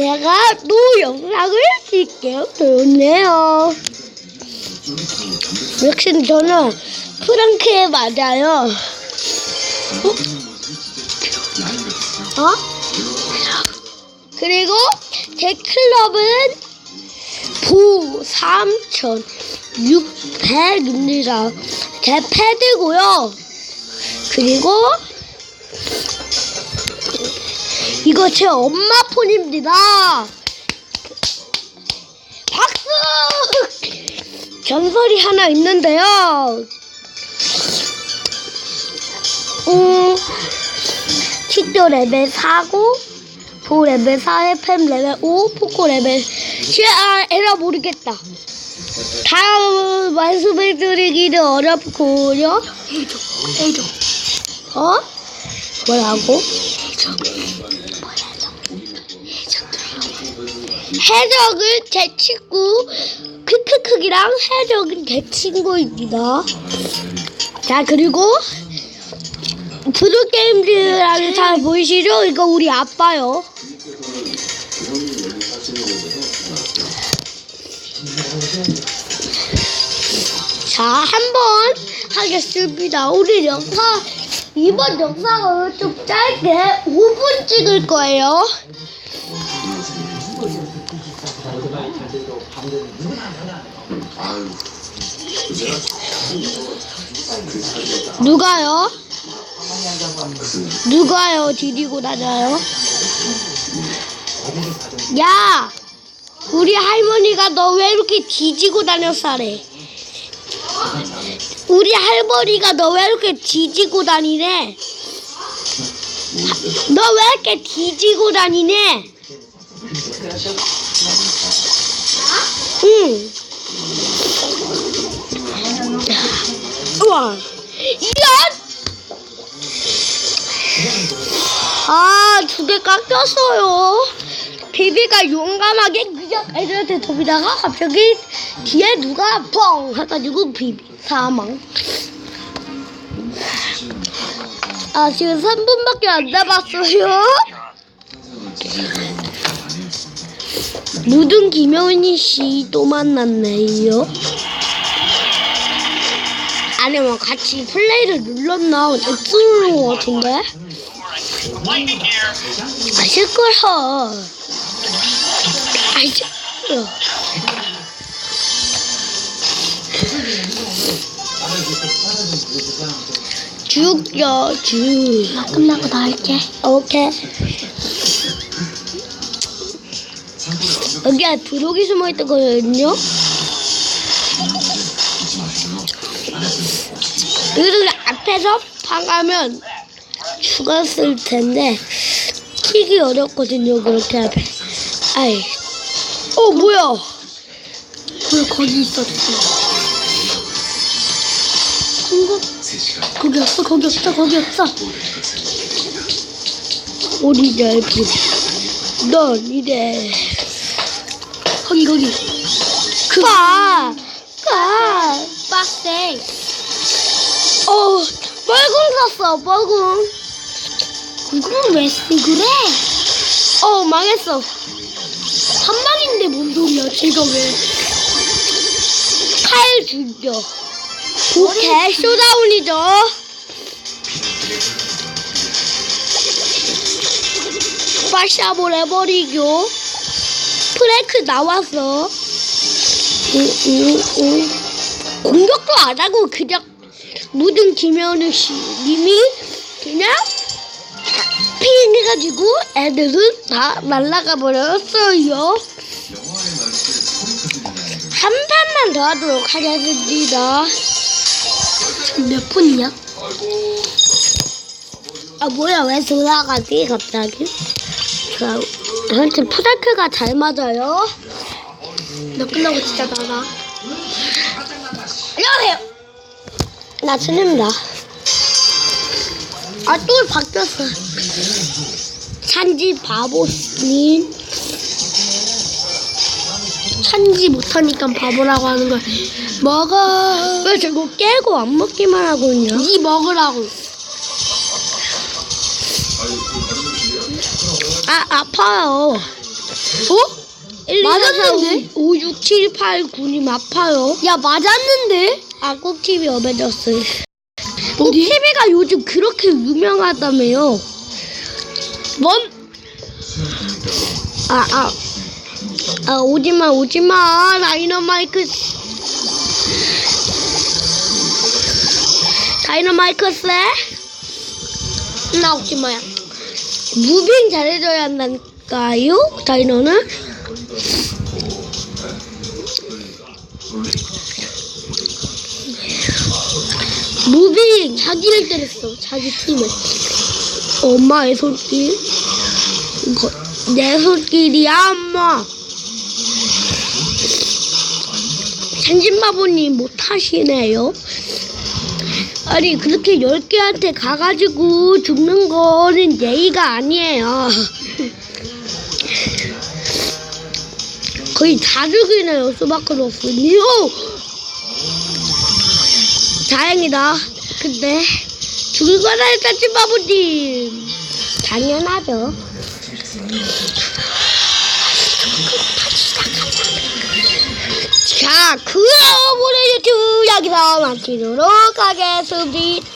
제가 또 영상을 찍게 되었네요. 역시 저는 프랑크에 맞아요. 어? 어? 그리고 제 클럽은 부 3,600입니다. 제 패드고요. 그리고 이거 제 엄마 폰입니다. 박수! 전설이 하나 있는데요. 음, 티도 레벨 4고, 보 레벨 4에 팸 레벨 5, 포코 레벨 10, 아, 에라 모르겠다. 다음 말씀을 드리기는 어렵고요. 해줘, 해줘. 어? 뭐라고? 해적은 제 친구 크크크기랑 해적은 제 친구입니다. 자 그리고 프로게임즈라는 잘 보이시죠? 이거 우리 아빠요. 자, 한번 하겠습니다. 우리 영상, 이번 영상은 좀 짧게 5분 찍을 거예요. 누가요? 누가요? 디디고 다녀요? 야! 우리 할머니가 너 왜 이렇게 뒤지고 다녔사래? 우리 할머니가 너 왜 이렇게 뒤지고 다니네? 너 왜 이렇게 뒤지고 다니네? 응. 우와. 이런! 아, 두 개 깎였어요. 비비가 용감하게 그냥 애들한테 돕이다가 갑자기 뒤에 누가 뻥 해가지고 비비 사망. 아, 지금 3분밖에 안 남았어요. 누든 김효은이 씨 또 만났네요. 아니면 같이 플레이를 눌렀나? 누른 것 같은데? 아실걸요. 아이죠. 죽여, 죽. 나 끝나고 나 할게. 오케이. 여기에 부록이 숨어 있거든요. 여기를 앞에서 방하면 죽었을 텐데 키기 어렵거든요. 그렇게 앞에. 아이. 어 뭐야? 왜 거기 있었지? 한국 거기 없어, 거기 없어, 거기 없어. 우리 넓이. 넌 이래. 거기 거기. 그. 가. 가. 빡세. 어. 뻘궁 샀어. 뻘궁. 그건 왜 쓰- 그래? 어 망했어. 한 방인데 뭔 소리야? 제가 왜? 칼 죽여. 오케이 쇼다운이죠. 빠샤볼 해버리고 프랭크 나왔어. 응, 응, 응. 공격도 안 하고 그냥 묻은 김현우 씨 님이 그냥 핑 해가지고 애들은 다 날아가 버렸어요. 한 판만 더 하도록 하겠습니다. 몇 분이야? 아 뭐야 왜 돌아가지 갑자기? 자, 저한테 푸다크가 잘 맞아요. 너 끝나고 진짜 나가. 안녕하세요. 나 준입니다. 아 또 바뀌었어. 산지 바보님. 찬지 못하니까 바보라고 하는 거야. 먹어. 왜 저거 깨고 안 먹기만 하고 있냐? 니 먹으라고. 아 아파요. 어? 1, 2, 4, 4, 맞았는데? 5, 6, 7, 8, 9님 아파요. 야 맞았는데? 아, 꾹TV 어벤져스. 어디? 꾹TV가 요즘 그렇게 유명하다며요. 뭔? 아, 아. 아, 오지마, 오지마. 다이너마이크. 다이너마이크 쎄? 나 웃지 마야. 무빙 잘해줘야 한다니까요? 다이너는? 무빙! 자기를 때렸어. 자기 팀을. 엄마의 손길? 내 손길이야, 엄마. 산진바보님 못하시네요. 아니, 그렇게 10개한테 가가지고 죽는 거는 예의가 아니에요. 거의 다 죽이네요, 수바크로프니요. 다행이다. 근데 죽을 거라 했었지 바보님. 당연하죠. 자, 그럼 오늘 유튜브 여기서 마치도록 하겠습니다.